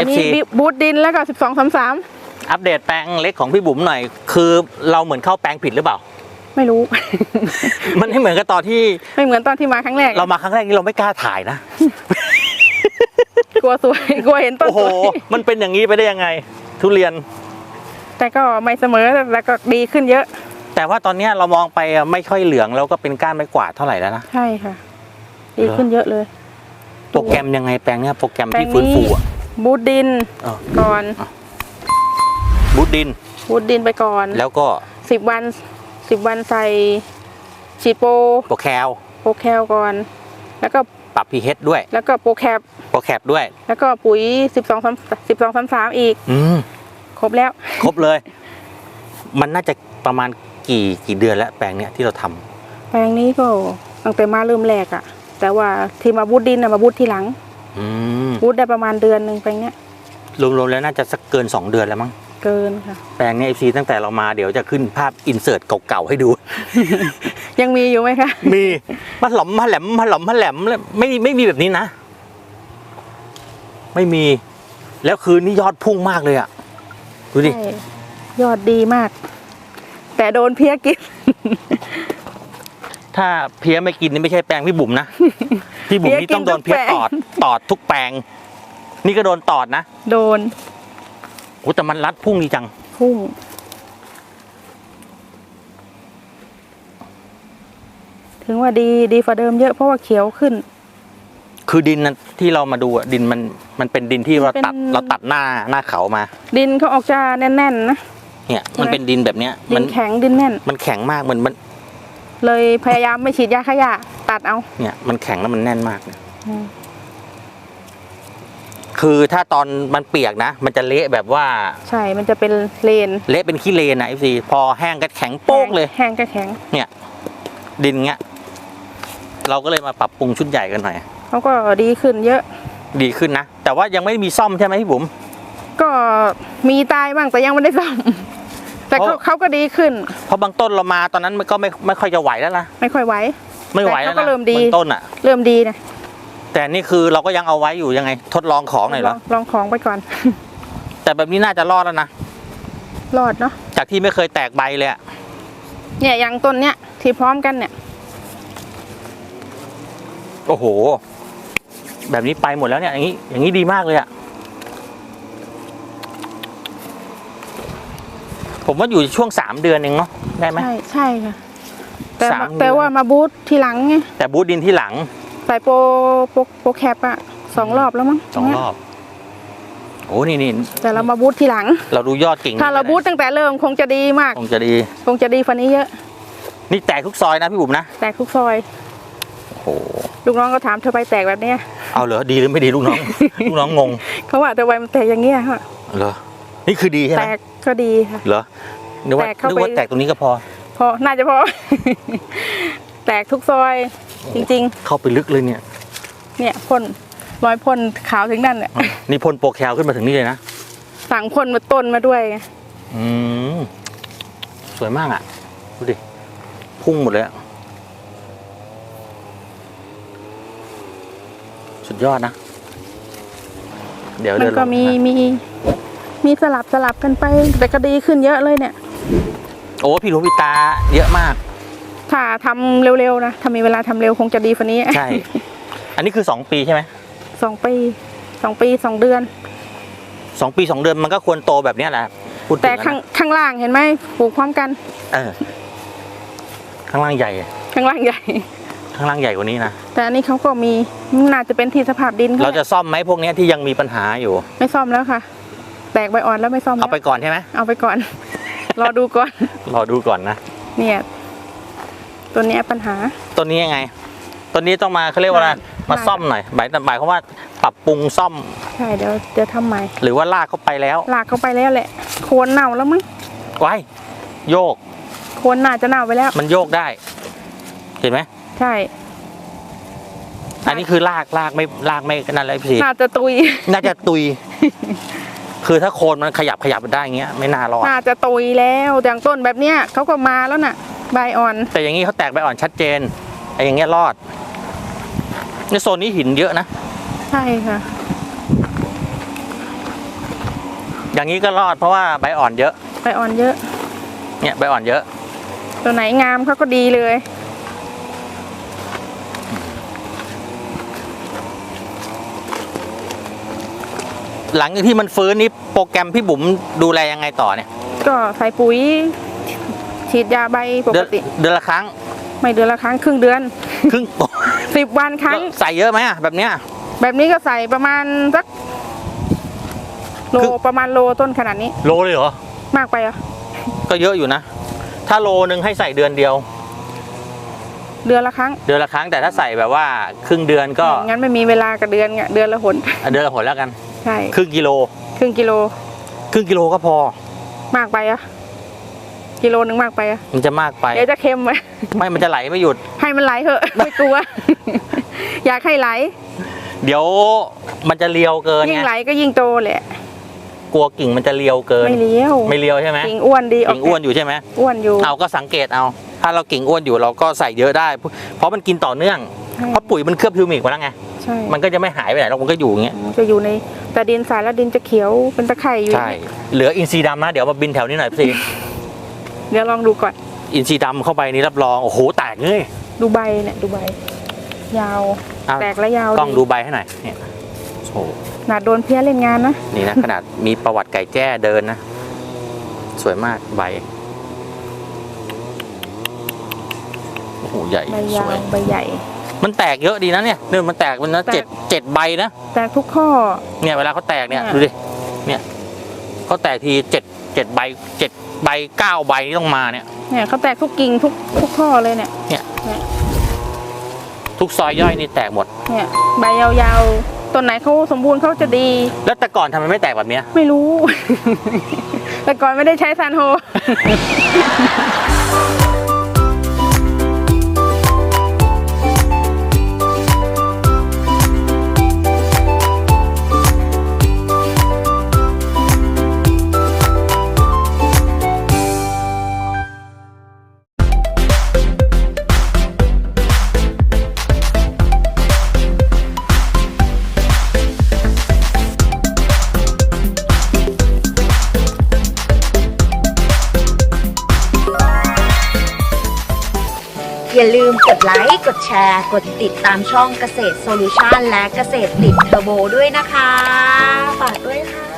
อันนี้ FC บูทดินแล้วก็สิบสองสามสามอัปเดตแปลงเล็กของพี่บุ๋มหน่อย คือเราเหมือนเข้าแปลงผิดหรือเปล่า ไม่รู้ มันไม่เหมือนกับตอนที่ไม่เหมือนตอนที่มาครั้งแรกเรามาครั้งแรกนี่เราไม่กล้าถ่ายนะ กลัวสวย กลัวเห็นต้นโอ้โห สวยมันเป็นอย่างนี้ไปได้ยังไง ทุเรียน แต่ก็ไม่เสมอแต่ก็ดีขึ้นเยอะ แต่ว่าตอนเนี้ยเรามองไปอะไม่ค่อยเหลืองแล้วก็เป็นก้านไม้กวาดเท่าไหร่แล้วนะ ใช่ค่ะ ดีขึ้นเยอะเลย โปรแกรมยังไงแปลงเนี้ยโปรแกรมแปลที่งฟื้นนี้ฟูอะ บูทดินเออก่อนบูดดิน บูทดินไปก่อนแล้วก็สิบวันสิบวันใส่ฉีดโปรโปรแคลโปรแคลก่อน แล้วก็ปรับ pH ด้วย แล้วก็โปรแคปโปรแคปด้วย แล้วก็ปุ๋ยสิบสองสิบสองสามสามอีก อืมครบแล้ว ครบเลย มันน่าจะประมาณกี่กี่เดือนแล้วแปลงเนี้ยที่เราทำแปลงนี้ก็ตั้งแต่มาเริ่มแรกอะแต่ว่าที่มาบูทดินอะมาบูททีหลัง อืมบูทได้ประมาณเดือนหนึ่งแปลงเนี้ยรวมๆแล้วน่าจะสักเกิน 2 เดือนแล้วมั้ง เกินค่ะ แปลงเนี้ย FC ตั้งแต่เรามาเดี๋ยวจะขึ้นภาพอินเสิร์ตเก่าๆให้ดู ยังมีอยู่ไหมคะ มีมาหลอมมาแหลมมาหลอมมาแหลมแล้วไม่ไม่มีแบบนี้นะ ไม่มี แล้วคืนนี้ยอดพุ่งมากเลยอะดูดิ ใช่ยอดดีมาก แต่โดนเพี้ยกิน ถ้าเพี้ยไม่กินนี่ไม่ใช่แปลงพี่บุ๋มนะ พี่บุ๋มนี่ต้องโดนเพี้เพี้ยยกินทุกแปลงตอดตอดทุกแปลง นี่ก็โดนตอดนะโดนโอ้แต่มันรัดพุ่งดีจัง พุ่ง ถึงว่าดีดีฝ่าเดิมเยอะเพราะว่าเขียวขึ้น คือดินนั้นที่เรามาดูอะดินมันมันเป็นดินที่เราเป็นตัดเราตัดหน้าหน้าเขามา ดินเขาออกจะแน่นๆนะเนี่ยใช่มันเป็นดินแบบเนี้ยดิมันนแข็งดินแน่น มันแข็งมากเหมือนมัน เลยพยายามไม่ฉีดยาขยะ ตัดเอา เนี่ยมันแข็งแล้วมันแน่นมากเนี่ยอืม คือถ้าตอนมันเปียกนะ มันจะเละแบบว่าใช่ มันจะเป็นเลนเละเป็นขี้เลนนะไอซีพอแห้งก็แข็งโป๊กเลย แห้งก็แข็งเนี่ยดินเงี้ย เราก็เลยมาปรับปรุงชุดใหญ่กันหน่อย เขาก็ดีขึ้นเยอะ ดีขึ้นนะ แต่ว่ายังไม่มีซ่อมใช่ไหมพี่บุ๋ม ก็มีตายบ้างแต่ยังไม่ได้ซ่อม แต่เขาเพราะ เขาก็ดีขึ้น เพราะบางต้นเรามาตอนนั้นมันก็ไม่ไม่ค่อยจะไหวแล้วนะไม่ค่อยไหว ไม่ไหวแล้วแต่เขาก็นะเริ่มดีบางต้นอะ เริ่มดีนะแต่นี่คือเราก็ยังเอาไว้อยู่ยังไง ทดลองของหน่อยเหรลอองลองของไปก่อน แต่แบบนี้น่าจะรอดแล้วนะรอดเนาะจากที่ไม่เคยแตกใบเลยอะเนี่ยอย่างต้นเนี้ยที่พร้อมกันเนี่ย โอ้โห แบบนี้ไปหมดแล้วเนี่ยอย่างนี้อย่างนี้ดีมากเลยอะผมว่าอยู่ช่วงสามเดือนเองเนาะได้ไหมใช่ใช่ค่ะ แต่สามแต่เดือนว่ามาบูททีหลังไงแต่บูทดินที่หลังใส่โปรโปรโปรแคปอะสองรอบแล้วมั้งสองรอบโอ้นี่นี่แต่เรามาบูททีหลัง เราดูยอดกิ่งถ้าเราบูทตั้งแต่เริ่มคงจะดีมากคงจะดีคงจะดีฟันนี้เยอะ นี่แตกทุกซอยนะพี่บุ๋มนะแตกทุกซอยโอ้โหลูกน้องก็ถามเธอไปแตกแบบเนี้ยเอาเหรอดีหรือไม่ดีลูกน้องลูกน้องงงเขาว่าแต่ไวมันแตกอย่างเงี้ยค่ะเหรอนี่คือดีใช่ไหแตมกก็ดีค่ะเหรอนึกว่าแตกเข้านึกไปว่าแตกตรงนี้ก็พอพ อน่าจะพอ แตกทุกซอยจริง เข้าไปลึกเลยเนี่ย ๆ เนี่ยพ่นรอยพ่นขาวถึงนั่นเนี่ยนี่พ่นโปรแคลขึ้นมาถึงนี่เลยนะ สั่งพ่นมาต้นมาด้วยไงอืม สวยมากอะ ดูดิ พุ่งหมดเลยอะสุดยอดนะ เดี๋ยวมัเดินนก็ลงมีนะมีมีสลับสลับกันไป แต่ก็ดีขึ้นเยอะเลยเนี่ย โอ้พี่รู้พี่ตาเยอะมากถ้าทำเร็วๆนะถ้ามีเวลาทำเร็วคงจะดีฟันนี้ใช่ อันนี้คือสองปีใช่ไหมสองปีสองปีสองเดือน สองปีสองเดือนมันก็ควรโตแบบเนี้ยแหละพูดถึแต่งนะข้างข้างล่างเห็นไหมปลูกพร้อมกัน เออ ข้างล่างใหญ่ ข้างล่างใหญ่ ข้างล่างใหญ่กว่านี้นะแต่อันนี้เขาก็มีน่าจะเป็นที่สภาพดินเราเขาจะซ่อมไหมพวกเนี้ยที่ยังมีปัญหาอยู่ ไม่ซ่อมแล้วค่ะ แตกใบอ่อนแล้วไม่ซ่อมแล้เอาวไปก่อนใช่ไหมเอาไปก่อน รอดูก่อน รอดูก่อนนะ เนี่ย ตัวเนี้ยปัญหา ตัวนี้ยังไง ตัวนี้ต้องมาเขาเรียกว่าอะไรน่ามาซ่อมหน่อยหมายหมายความว่าปรับปรุงซ่อม ใช่เดี๋ยวเดี๋ยวทำใหม่ หรือว่าลากเข้าไปแล้ว ลากเข้าไปแล้วแหละ โคนเน่าแล้วมั้งไว้โยก โคนน่าจะเน่าไปแล้ว มันโยกได้ เห็นไหม ใช่ อันนี้คือลากลากไม่ลากไม่นั่นเลยพี่น่าจะตุย น่าจะตุย คือถ้าโคนมันขยับขยับได้อย่างเงี้ยไม่น่ารอดน่าจะตุยแล้วอย่างต้นแบบเนี้ยเขาก็มาแล้วน่ะใบอ่อน แต่อย่างนี้เขาแตกใบอ่อนชัดเจนไอ้อย่างเงี้ยรอดในโซนนี้หินเยอะนะใช่ค่ะ อย่างนี้ก็รอดเพราะว่าใบอ่อนเยอะ ใบอ่อนเยอะ เนี่ยใบอ่อนเยอะ ตัวไหนงามเขาก็ดีเลย หลังจากที่มันฟื้นนี่โปรแกรมพี่บุ๋มดูแลยังไงต่อเนี่ย ก็ใส่ปุ๋ยฉีดยาใบปเดือกนติ เดือนละครั้งไม่เดือนละครั้งครึ่งเดือนครึ่งสิบวันครั้ง ใส่เยอะไหมอะแบบเนี้ย แบบนี้ก็ใส่ประมาณสักโลคือ ประมาณโลต้นขนาดนี้ โลเลยเหรอ มากไปเหรอะก็เยอะอยู่นะ ถ้าโลนึงให้ใส่เดือนเดียว เดือนละครั้งเดือนละครั้งแต่ถ้าใส่แบบว่าครึ่งเดือนก็งั้นไม่มีเวลากับเดือนไงเดือนละหนอะเดือนละผลแล้วกัน ใช่ครึ่งกิโล ครึ่งกิโล ครึ่งกิโลก็พอ มากไปอะกิโลหนึ่งมากไปอะมันจะมากไป เดี๋ยวจะเค็มไปไม่ มันจะไหลไม่หยุด ให้มันไหลเถอะไม่กลัว อยากให้ไหล เดี๋ยวมันจะเลียวเกินยิ่ไงงไหลก็ยิ่งโตแหละ กลัวกิ่งมันจะเลียวเกิน ไม่เลี้ยว ไม่เลียวใช่ไหมกิ่งอ้วนดีกกิ่งอ้วนอยู่ใช่ไหมอ้วนอยู่ เอาก็สังเกตเอา ถ้าเรากิ่งอ้วนอยู่เราก็ใส่เยอะได้ เพราะมันกินต่อเนื่องใช่เพราะปุ๋ยมันเคลือบฮิวมิกมาแล้วไงใช่มันก็จะไม่หายไปไหนหรอกมันก็อยู่อย่างเงี้ยจะอยู่ในแต่ดินทรายแล้วดินจะเขียวเป็นตะไคร่อยู่ใช่เหลืออินทรีย์ดำนะเดี๋ยวมาบินแถวนี้หน่อยพี่ซีเดี๋ยวลองดูก่อน อินทรีย์ดำเข้าไปนี่รับรองโอ้โหแตกเลยดูใบเนี่ยดูใบ ยาวเอาแตกและยาวกล้องดีดูใบให้หน่อยเนี่ยโอ้โหขนาดโดนเพี้ยเล่นงานนะนี่นะขนาดมีประวัติไก่แจ้เดินนะสวยมากใบโอ้โหใหญ่ใบสยาววยใบใหญ่ มันแตกเยอะดีนะเนี่ยเนี่ยมันแตกมันนะแตกเจ็ดเจ็ดใบนะแตกทุกข้อ เนี่ยเวลาเขาแตกเนี่ยเนี่ยดูดิเนี่ยเขาแตกทีเจ็ดเจ็ดใบเจ็ดใบเก้าใบนี่ต้องมาเนี่ยเนี่ยเขาแตกทุกกิ่งทุกทุกข้อเลยเนี่ยทุกซอยย่อยนี่แตกหมด เนี่ยใบยาวๆต้นไหนเขาสมบูรณ์เขาจะดี แล้วแต่ก่อนทำไมไม่แตกแบบเนี้ย ไม่รู้ แต่ก่อนไม่ได้ใช้ซานโฮ มกดไลค์ กดแชร์ กดติดตามช่องเกษตรโซลูชันและเกษตรติดเทอร์โบด้วยนะคะ ฝากด้วยค่ะ